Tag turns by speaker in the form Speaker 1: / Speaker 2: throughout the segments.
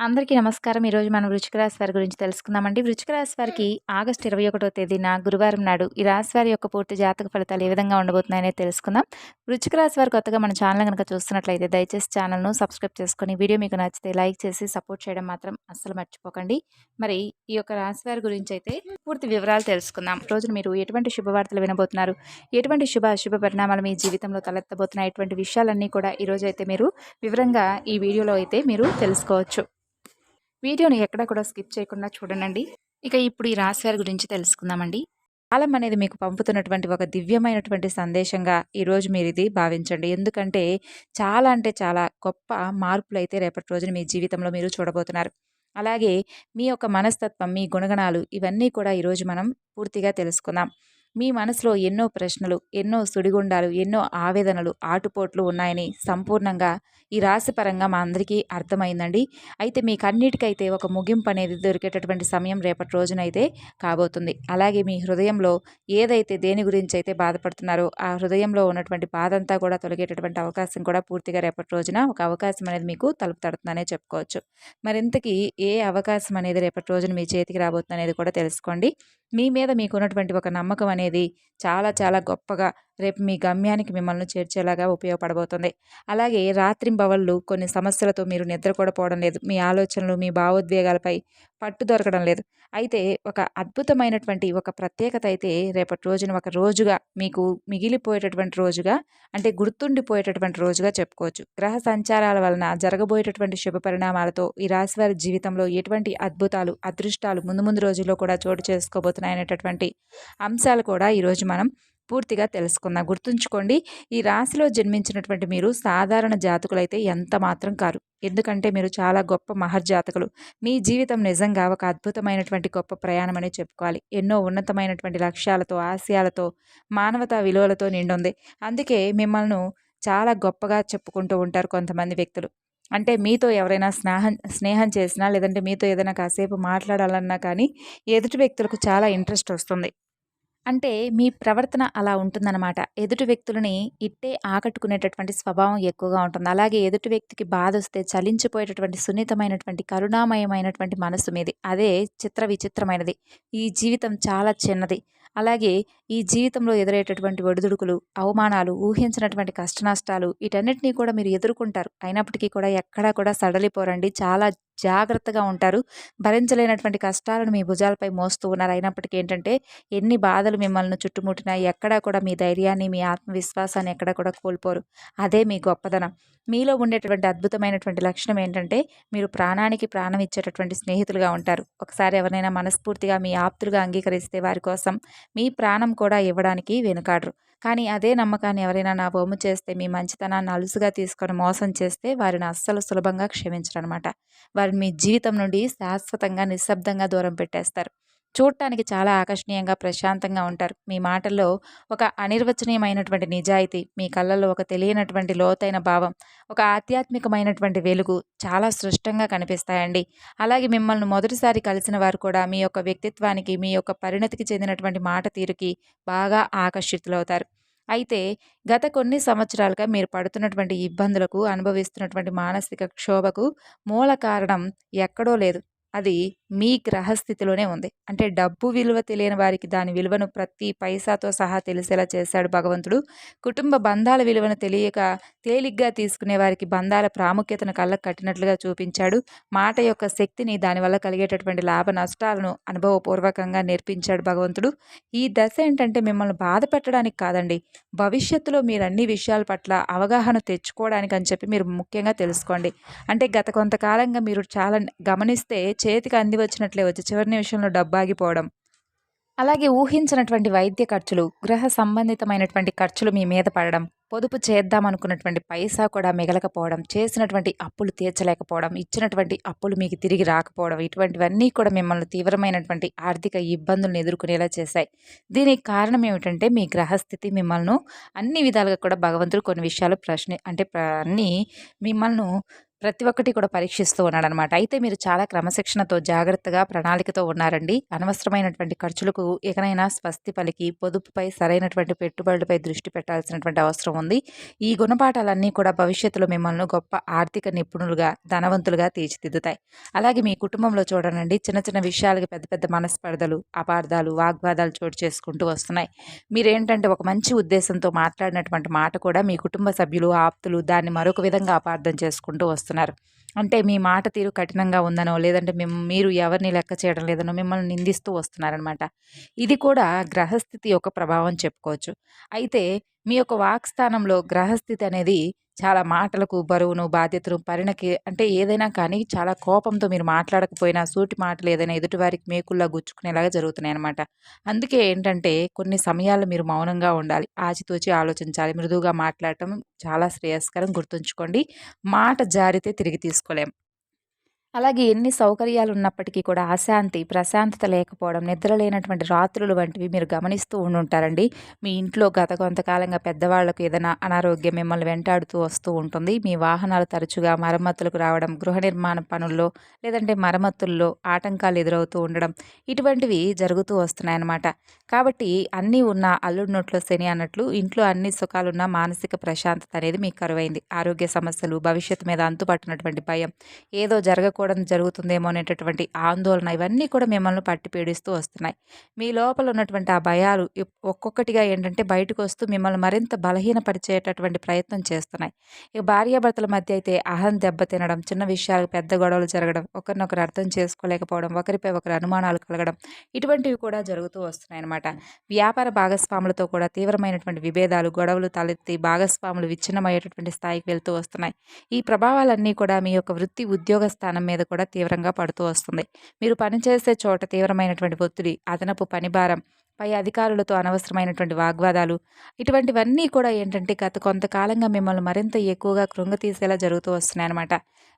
Speaker 1: అందరికీ నమస్కారం. ఈరోజు మనం వృశ్చిక రాశి వారి గురించి తెలుసుకుందామండి. వృశ్చిక రాశి వారికి ఆగస్టు 21 తేదీన గురువారం నాడు ఈ రాశి వారి యొక్క పూర్తి జాతక ఫలితాలు ఏ విధంగా ఉండబోతున్నాయనే తెలుసుకుందాం. వృశ్చిక రాశి వారు కొత్తగా మన ఛానల్ గనక చూస్తున్నట్లయితే దయచేసి ఛానల్‌ను సబ్స్క్రైబ్ చేసుకొని వీడియో మీకు నచ్చితే లైక్ చేసి సపోర్ట్ చేయడం మాత్రం అస్సలు మర్చిపోకండి. మరి ఈ యొక్క రాశి వారి గురించి అయితే పూర్తి వివరాలు తెలుసుకుందాం. రోజున మీరు ఎటువంటి శుభవార్తలు వినబోతున్నారు? ఎటువంటి శుభ అశుభ పరిణామాలు మీ జీవితంలో తలెత్తబోతున్నాయి? ఇటువంటి విషయాలన్నీ కూడా ఈరోజు అయితే మీరు వివరంగా ఈ వీడియోలో అయితే మీరు తెలుసుకోవచ్చు. వీడియోని ఎక్కడ కూడా స్కిప్ చేయకుండా చూడండి ఇక ఇప్పుడు ఈ రాశివారి గురించి తెలుసుకుందామండి. కాలం అనేది మీకు పంపుతున్నటువంటి ఒక దివ్యమైనటువంటి సందేశంగా ఈరోజు మీరు ఇది భావించండి. ఎందుకంటే చాలా అంటే చాలా గొప్ప మార్పులు అయితే రేపటి రోజున మీ జీవితంలో మీరు చూడబోతున్నారు. అలాగే మీ యొక్క మనస్తత్వం మీ గుణగణాలు ఇవన్నీ కూడా ఈరోజు మనం పూర్తిగా తెలుసుకుందాం. మీ మనసులో ఎన్నో ప్రశ్నలు ఎన్నో సుడిగుండాలు ఎన్నో ఆవేదనలు ఆటుపోట్లు ఉన్నాయని సంపూర్ణంగా ఈ రాశిపరంగా మా అందరికీ అర్థమైందండి. అయితే మీకన్నిటికైతే ఒక ముగింపు అనేది దొరికేటటువంటి సమయం రేపటి రోజునైతే కాబోతుంది. అలాగే మీ హృదయంలో ఏదైతే దేని గురించి అయితే బాధపడుతున్నారో ఆ హృదయంలో ఉన్నటువంటి బాధ అంతా కూడా తొలగేటటువంటి అవకాశం కూడా పూర్తిగా రేపటి రోజున ఒక అవకాశం అనేది మీకు తలుపు తడుతుందనే చెప్పుకోవచ్చు. మరింతకీ ఏ అవకాశం అనేది రేపటి రోజున మీ చేతికి రాబోతుంది అనేది కూడా తెలుసుకోండి. మీ మీద మీకున్నటువంటి ఒక నమ్మకం అనేది చాలా చాలా గొప్పగా రేపు మీ గమ్యానికి మిమ్మల్ని చేర్చేలాగా ఉపయోగపడబోతుంది. అలాగే రాత్రింబవళ్ళు కొన్ని సమస్యలతో మీరు నిద్ర కూడా పోవడం లేదు. మీ ఆలోచనలు మీ భావోద్వేగాలపై పట్టు దొరకడం లేదు. అయితే ఒక అద్భుతమైనటువంటి ఒక ప్రత్యేకత అయితే రేపటి రోజున ఒక రోజుగా మీకు మిగిలిపోయేటటువంటి రోజుగా అంటే గుర్తుండిపోయేటటువంటి రోజుగా చెప్పుకోవచ్చు. గ్రహ సంచారాల వలన జరగబోయేటటువంటి శుభ పరిణామాలతో ఈ రాశివారి జీవితంలో ఎటువంటి అద్భుతాలు అదృష్టాలు ముందు ముందు రోజుల్లో కూడా చోటు చేసుకోబోతున్నాయనేటటువంటి అంశాలు కూడా ఈరోజు మనం పూర్తిగా తెలుసుకుందాం. గుర్తుంచుకోండి ఈ రాశిలో జన్మించినటువంటి మీరు సాధారణ జాతకులైతే ఎంత మాత్రం కారు. ఎందుకంటే మీరు చాలా గొప్ప మహర్జాతకులు. మీ జీవితం నిజంగా ఒక అద్భుతమైనటువంటి గొప్ప ప్రయాణం అని చెప్పుకోవాలి. ఎన్నో ఉన్నతమైనటువంటి లక్ష్యాలతో ఆశయాలతో మానవతా విలువలతో నిండుంది. అందుకే మిమ్మల్ని చాలా గొప్పగా చెప్పుకుంటూ ఉంటారు కొంతమంది వ్యక్తులు. అంటే మీతో ఎవరైనా స్నేహం స్నేహం చేసినా లేదంటే మీతో ఏదైనా కాసేపు మాట్లాడాలన్నా కానీ ఎదుటి వ్యక్తులకు చాలా ఇంట్రెస్ట్ వస్తుంది. అంటే మీ ప్రవర్తన అలా ఉంటుందన్నమాట. ఎదుటి వ్యక్తులని ఇట్టే ఆకట్టుకునేటటువంటి స్వభావం ఎక్కువగా ఉంటుంది. అలాగే ఎదుటి వ్యక్తికి బాధ వస్తే చలించిపోయేటటువంటి సున్నితమైనటువంటి కరుణామయమైనటువంటి మనసు మీది. అదే చిత్ర విచిత్రమైనది. ఈ జీవితం చాలా చిన్నది. అలాగే ఈ జీవితంలో ఎదురయ్యేటటువంటి ఒడిదుడుకులు అవమానాలు ఊహించినటువంటి కష్టనష్టాలు వీటన్నిటినీ కూడా మీరు ఎదుర్కొంటారు. అయినప్పటికీ కూడా ఎక్కడా కూడా సడలిపోరండి. చాలా జాగ్రత్తగా ఉంటారు. భరించలేనటువంటి కష్టాలను మీ భుజాలపై మోస్తూ ఉన్నారు. అయినప్పటికీ ఏంటంటే ఎన్ని బాధలు మిమ్మల్ని చుట్టుముట్టినా ఎక్కడా కూడా మీ ధైర్యాన్ని మీ ఆత్మవిశ్వాసాన్ని ఎక్కడా కూడా కోల్పోరు. అదే మీ గొప్పదనం. మీలో ఉండేటువంటి అద్భుతమైనటువంటి లక్షణం ఏంటంటే మీరు ప్రాణానికి ప్రాణం ఇచ్చేటటువంటి స్నేహితులుగా ఉంటారు. ఒకసారి ఎవరైనా మనస్ఫూర్తిగా మీ ఆప్తులుగా అంగీకరిస్తే వారి కోసం మీ ప్రాణం కూడా ఇవ్వడానికి వెనుకాడరు. కానీ అదే నమ్మకాన్ని ఎవరైనా నా బొమ్మ చేస్తే మీ మంచితనాన్ని అలుసుగా తీసుకొని మోసం చేస్తే వారిని అస్సలు సులభంగా క్షమించరనమాట వారిని మీ జీవితం నుండి శాశ్వతంగా నిశ్శబ్దంగా దూరం పెట్టేస్తారు. చూడటానికి చాలా ఆకర్షణీయంగా ప్రశాంతంగా ఉంటారు. మీ మాటల్లో ఒక అనిర్వచనీయమైనటువంటి నిజాయితీ మీ కళ్ళల్లో ఒక తెలియనటువంటి లోతైన భావం ఒక ఆధ్యాత్మికమైనటువంటి వెలుగు చాలా స్పష్టంగా కనిపిస్తాయండి. అలాగే మిమ్మల్ని మొదటిసారి కలిసిన వారు కూడా మీ యొక్క వ్యక్తిత్వానికి మీ యొక్క పరిణతికి చెందినటువంటి మాట తీరుకి బాగా ఆకర్షితులవుతారు. అయితే గత కొన్ని సంవత్సరాలుగా మీరు పడుతున్నటువంటి ఇబ్బందులకు అనుభవిస్తున్నటువంటి మానసిక క్షోభకు మూల కారణం ఎక్కడో లేదు. అది మీ గ్రహస్థితిలోనే ఉంది. అంటే డబ్బు విలువ తెలియని వారికి దాని విలువను ప్రతి పైసాతో సహా తెలిసేలా చేశాడు భగవంతుడు. కుటుంబ బంధాల విలువను తెలియక తేలిగ్గా తీసుకునే వారికి బంధాల ప్రాముఖ్యతను కళ్ళకు కట్టినట్లుగా చూపించాడు. మాట యొక్క శక్తిని దానివల్ల కలిగేటటువంటి లాభ నష్టాలను అనుభవపూర్వకంగా నేర్పించాడు భగవంతుడు. ఈ దశ ఏంటంటే మిమ్మల్ని బాధ పెట్టడానికి కాదండి. భవిష్యత్తులో మీరు అన్ని విషయాల పట్ల అవగాహన తెచ్చుకోవడానికి అని చెప్పి మీరు ముఖ్యంగా తెలుసుకోండి. అంటే గత కొంతకాలంగా మీరు చాలా గమనిస్తే చేతికి అంది వచ్చినట్లే వచ్చి చివరి నిమిషంలో డబ్బు ఆగిపోవడం అలాగే ఊహించినటువంటి వైద్య ఖర్చులు గృహ సంబంధితమైనటువంటి ఖర్చులు మీ మీద పడడం పొదుపు చేద్దామనుకున్నటువంటి పైసా కూడా మిగలకపోవడం చేసినటువంటి అప్పులు తీర్చలేకపోవడం ఇచ్చినటువంటి అప్పులు మీకు తిరిగి రాకపోవడం ఇటువంటివన్నీ కూడా మిమ్మల్ని తీవ్రమైనటువంటి ఆర్థిక ఇబ్బందులను ఎదుర్కొనేలా చేశాయి. దీనికి కారణం ఏమిటంటే మీ గ్రహస్థితి మిమ్మల్ని అన్ని విధాలుగా కూడా భగవంతుడు కొన్ని విషయాలు ప్రశ్న అంటే అన్నీ మిమ్మల్ని ప్రతి ఒక్కటి కూడా పరీక్షిస్తూ ఉన్నాడనమాట. అయితే మీరు చాలా క్రమశిక్షణతో జాగ్రత్తగా ప్రణాళికతో ఉన్నారండి. అనవసరమైనటువంటి ఖర్చులకు ఎకనైనా స్వస్తి పలికి పొదుపుపై సరైనటువంటి పెట్టుబడులపై దృష్టి పెట్టాల్సినటువంటి అవసరం ఉంది. ఈ గుణపాఠాలన్నీ కూడా భవిష్యత్తులో మిమ్మల్ని గొప్ప ఆర్థిక నిపుణులుగా ధనవంతులుగా తీర్చిదిద్దుతాయి. అలాగే మీ కుటుంబంలో చూడనండి చిన్న చిన్న విషయాలకి పెద్ద పెద్ద మనస్పర్ధలు అపార్థాలు వాగ్వాదాలు చోటు చేసుకుంటూ వస్తున్నాయి. మీరేంటంటే ఒక మంచి ఉద్దేశంతో మాట్లాడినటువంటి మాట కూడా మీ కుటుంబ సభ్యులు ఆప్తులు దాన్ని మరొక విధంగా అపార్థం చేసుకుంటూ వస్తున్నారు. చేస్తున్నారు. అంటే మీ మాట తీరు కఠినంగా ఉందనో లేదంటే మేము మీరు ఎవరిని లెక్క చేయడం లేదనో మిమ్మల్ని నిందిస్తూ వస్తున్నారనమాట. ఇది కూడా గ్రహస్థితి యొక్క ప్రభావం చెప్పుకోవచ్చు. అయితే మీ యొక్క వాక్స్థానంలో గ్రహస్థితి అనేది చాలా మాటలకు బరువును బాధ్యతను పరిణకి అంటే ఏదైనా కానీ చాలా కోపంతో మీరు మాట్లాడకపోయినా సూటి మాటలు ఏదైనా ఎదుటివారికి మేకుల్లా గుచ్చుకునేలాగా జరుగుతున్నాయి అనమాట అందుకే ఏంటంటే కొన్ని సమయాల్లో మీరు మౌనంగా ఉండాలి ఆచితూచి ఆలోచించాలి మృదువుగా మాట్లాడటం చాలా శ్రేయస్కరం గుర్తుంచుకోండి మాట జారితే తిరిగి తీసుకోలేం. అలాగే ఎన్ని సౌకర్యాలు ఉన్నప్పటికీ కూడా అశాంతి ప్రశాంతత లేకపోవడం నిద్ర లేనటువంటి రాత్రులు వంటివి మీరు గమనిస్తూ ఉండుంటారండి. మీ ఇంట్లో గత కొంతకాలంగా పెద్దవాళ్ళకు ఏదైనా అనారోగ్యం మిమ్మల్ని వెంటాడుతూ వస్తూ ఉంటుంది. మీ వాహనాలు తరచుగా మరమ్మతులకు రావడం గృహ నిర్మాణ పనుల్లో లేదంటే మరమ్మతుల్లో ఆటంకాలు ఎదురవుతూ ఉండడం ఇటువంటివి జరుగుతూ వస్తున్నాయన్నమాట. కాబట్టి అన్నీ ఉన్న అల్లుడి నోట్లో శని అన్నట్లు ఇంట్లో అన్ని సుఖాలున్న మానసిక ప్రశాంతత అనేది మీకు కరువైంది. ఆరోగ్య సమస్యలు భవిష్యత్తు మీద అంతుపట్టినటువంటి భయం ఏదో జరగకూడదు రావడం జరుగుతుందేమో అనేటటువంటి ఆందోళన ఇవన్నీ కూడా మిమ్మల్ని పట్టి పీడిస్తూ వస్తున్నాయి. మీ లోపల ఉన్నటువంటి ఆ భయాలు ఒక్కొక్కటిగా ఏంటంటే బయటకు వస్తూ మిమ్మల్ని మరింత బలహీనపరిచేటటువంటి ప్రయత్నం చేస్తున్నాయి. ఇక భార్యాభర్తల మధ్య అయితే అహం దెబ్బతినడం చిన్న విషయాలకు పెద్ద గొడవలు జరగడం ఒకరినొకరు అర్థం చేసుకోలేకపోవడం ఒకరిపై ఒకరు అనుమానాలు కలగడం ఇటువంటివి కూడా జరుగుతూ వస్తున్నాయి అన్నమాట. వ్యాపార భాగస్వాములతో కూడా తీవ్రమైనటువంటి విభేదాలు గొడవలు తలెత్తి భాగస్వాములు విచ్ఛిన్నమయ్యేటటువంటి స్థాయికి వెళ్తూ వస్తున్నాయి. ఈ ప్రభావాలన్నీ కూడా మీ యొక్క వృత్తి ఉద్యోగ స్థానం మీద కూడా తీవ్రంగా పడుతూ వస్తుంది. మీరు పనిచేసే చోట తీవ్రమైనటువంటి ఒత్తిడి అదనపు పనిభారం పై అధికారులతో అనవసరమైనటువంటి వాగ్వాదాలు. ఇటువంటివన్నీ కూడా ఏంటంటే గత కొంతకాలంగా మిమ్మల్ని మరింత ఎక్కువగా కృంగతీసేలా జరుగుతూ వస్తున్నాయి అనమాట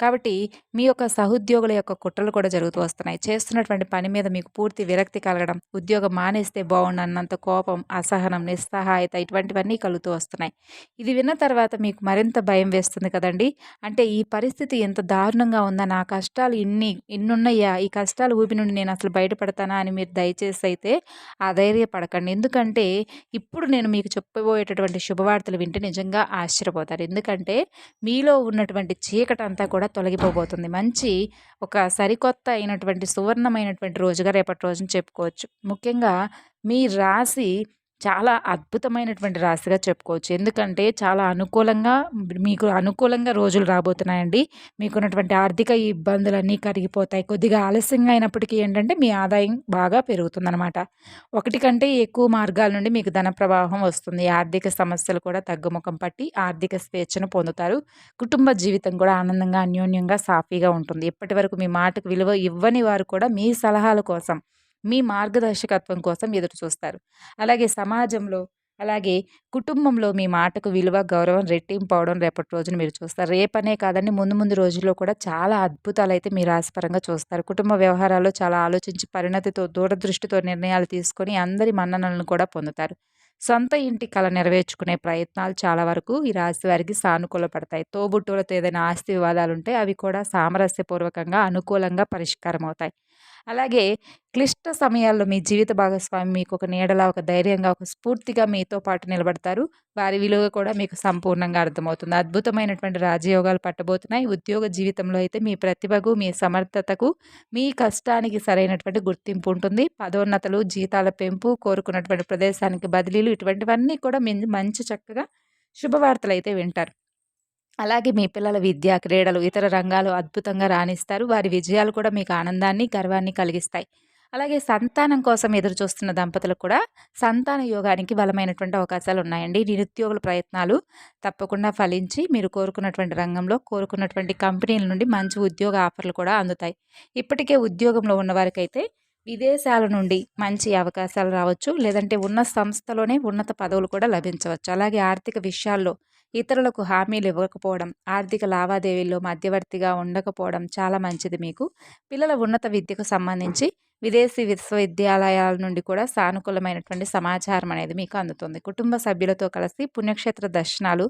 Speaker 1: కాబట్టి మీ యొక్క సహోద్యోగుల యొక్క కుట్రలు కూడా జరుగుతూ వస్తున్నాయి. చేస్తున్నటువంటి పని మీద మీకు పూర్తి విరక్తి కలగడం ఉద్యోగం మానేస్తే బాగుండన్నంత కోపం అసహనం నిస్సహాయత ఇటువంటివన్నీ కలుగుతూ వస్తున్నాయి. ఇది విన్న తర్వాత మీకు మరింత భయం వేస్తుంది కదండి. అంటే ఈ పరిస్థితి ఎంత దారుణంగా ఉందా నా కష్టాలు ఇన్ని ఇన్నున్నాయా ఈ కష్టాలు ఊపి నుండి నేను అసలు బయటపడతానా అని మీరు దయచేసి అయితే అధైర్యపడకండి ఎందుకంటే ఇప్పుడు నేను మీకు చెప్పబోయేటటువంటి శుభవార్తలు వింటే నిజంగా ఆశ్చర్యపోతారు. ఎందుకంటే మీలో ఉన్నటువంటి చీకటంతా కూడా కూడా తొలగిపోబోతుంది. మంచి ఒక సరికొత్త అయినటువంటి సువర్ణమైనటువంటి రోజుగా రేపటి రోజున చెప్పుకోవచ్చు. ముఖ్యంగా మీ రాశి చాలా అద్భుతమైనటువంటి రాశిగా చెప్పుకోవచ్చు. ఎందుకంటే చాలా అనుకూలంగా మీకు అనుకూలంగా రోజులు రాబోతున్నాయండి. మీకున్నటువంటి ఆర్థిక ఇబ్బందులన్నీ కరిగిపోతాయి. కొద్దిగా ఆలస్యంగా అయినప్పటికీ ఏంటంటే మీ ఆదాయం బాగా పెరుగుతుందనమాట ఒకటి కంటే ఎక్కువ మార్గాల నుండి మీకు ధన ప్రవాహం వస్తుంది. ఆర్థిక సమస్యలు కూడా తగ్గుముఖం పట్టి ఆర్థిక స్వేచ్ఛను పొందుతారు. కుటుంబ జీవితం కూడా ఆనందంగా అన్యోన్యంగా సాఫీగా ఉంటుంది. ఇప్పటి వరకు మీ మాటకు విలువ ఇవ్వని వారు కూడా మీ సలహాల కోసం మీ మార్గదర్శకత్వం కోసం ఎదురు చూస్తారు. అలాగే సమాజంలో అలాగే కుటుంబంలో మీ మాటకు విలువ గౌరవం రెట్టింపవడం రేపటి రోజున మీరు చూస్తారు. రేపనే కాదండి ముందు ముందు రోజుల్లో కూడా చాలా అద్భుతాలు అయితే మీరు రాశిపరంగా చూస్తారు. కుటుంబ వ్యవహారాల్లో చాలా ఆలోచించి పరిణతితో దూరదృష్టితో నిర్ణయాలు తీసుకొని అందరి మన్ననలను కూడా పొందుతారు. సొంత ఇంటి కళ నెరవేర్చుకునే ప్రయత్నాలు చాలా వరకు ఈ రాశి వారికి సానుకూల పడతాయి. తోబుట్టులతో ఏదైనా ఆస్తి వివాదాలు ఉంటే అవి కూడా సామరస్యపూర్వకంగా అనుకూలంగా పరిష్కారం అవుతాయి అలాగే క్లిష్ట సమయాల్లో మీ జీవిత భాగస్వామి మీకు ఒక నీడలా ఒక ధైర్యంగా ఒక స్ఫూర్తిగా మీతో పాటు నిలబడతారు. వారి విలువ కూడా మీకు సంపూర్ణంగా అర్థమవుతుంది. అద్భుతమైనటువంటి రాజయోగాలు పట్టబోతున్నాయి. ఉద్యోగ జీవితంలో అయితే మీ ప్రతిభకు మీ సమర్థతకు మీ కష్టానికి సరైనటువంటి గుర్తింపు ఉంటుంది. పదోన్నతలు జీతాల పెంపు కోరుకున్నటువంటి ప్రదేశానికి బదిలీలు ఇటువంటివన్నీ కూడా మంచి చక్కగా శుభవార్తలు అయితే వింటారు. అలాగే మీ పిల్లల విద్య క్రీడలు ఇతర రంగాలు అద్భుతంగా రాణిస్తారు. వారి విజయాలు కూడా మీకు ఆనందాన్ని గర్వాన్ని కలిగిస్తాయి. అలాగే సంతానం కోసం ఎదురు చూస్తున్న దంపతులకు కూడా సంతాన యోగానికి బలమైనటువంటి అవకాశాలు ఉన్నాయండి. నిరుద్యోగుల ప్రయత్నాలు తప్పకుండా ఫలించి మీరు కోరుకున్నటువంటి రంగంలో కోరుకున్నటువంటి కంపెనీల నుండి మంచి ఉద్యోగ ఆఫర్లు కూడా అందుతాయి. ఇప్పటికే ఉద్యోగంలో ఉన్నవారికైతే విదేశాల నుండి మంచి అవకాశాలు రావచ్చు. లేదంటే ఉన్న సంస్థలోనే ఉన్నత పదవులు కూడా లభించవచ్చు. అలాగే ఆర్థిక విషయాల్లో ఇతరులకు హామీలు ఇవ్వకపోవడం ఆర్థిక లావాదేవీల్లో మధ్యవర్తిగా ఉండకపోవడం చాలా మంచిది మీకు. పిల్లల ఉన్నత విద్యకు సంబంధించి విదేశీ విశ్వవిద్యాలయాల నుండి కూడా సానుకూలమైనటువంటి సమాచారం అనేది మీకు అందుతుంది. కుటుంబ సభ్యులతో కలిసి పుణ్యక్షేత్ర దర్శనాలు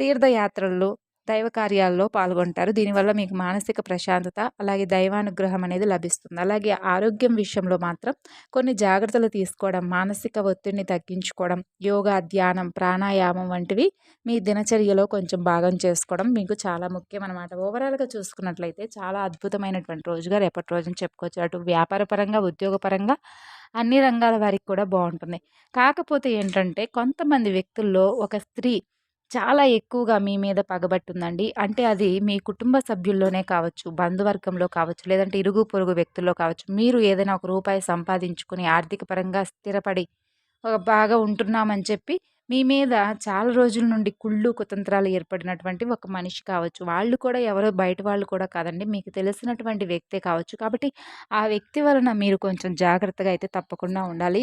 Speaker 1: తీర్థయాత్రలు దైవ కార్యాల్లో పాల్గొంటారు. దీనివల్ల మీకు మానసిక ప్రశాంతత అలాగే దైవానుగ్రహం అనేది లభిస్తుంది. అలాగే ఆరోగ్యం విషయంలో మాత్రం కొన్ని జాగ్రత్తలు తీసుకోవడం మానసిక ఒత్తిడిని తగ్గించుకోవడం యోగా ధ్యానం ప్రాణాయామం వంటివి మీ దినచర్యలో కొంచెం భాగం చేసుకోవడం మీకు చాలా ముఖ్యం అనమాట ఓవరాల్గా చూసుకున్నట్లయితే చాలా అద్భుతమైనటువంటి రోజుగా రేపటి రోజున చెప్పుకోవచ్చు. అటు వ్యాపారపరంగా ఉద్యోగపరంగా అన్ని రంగాల వారికి కూడా బాగుంటుంది. కాకపోతే ఏంటంటే కొంతమంది వ్యక్తుల్లో ఒక స్త్రీ చాలా ఎక్కువగా మీ మీద పగబట్టుందండి. అంటే అది మీ కుటుంబ సభ్యుల్లోనే కావచ్చు బంధువర్గంలో కావచ్చు లేదంటే ఇరుగు పొరుగు వ్యక్తుల్లో కావచ్చు మీరు ఏదైనా ఒక రూపాయి సంపాదించుకుని ఆర్థిక పరంగా స్థిరపడి ఒక బాగా ఉంటున్నామని చెప్పి మీ మీద చాలా రోజుల నుండి కుళ్ళు కుతంత్రాలు ఏర్పడినటువంటి ఒక మనిషి కావచ్చు. వాళ్ళు కూడా ఎవరో బయట వాళ్ళు కూడా కాదండి. మీకు తెలిసినటువంటి వ్యక్తే కావచ్చు. కాబట్టి ఆ వ్యక్తి వలన మీరు కొంచెం జాగ్రత్తగా అయితే తప్పకుండా ఉండాలి.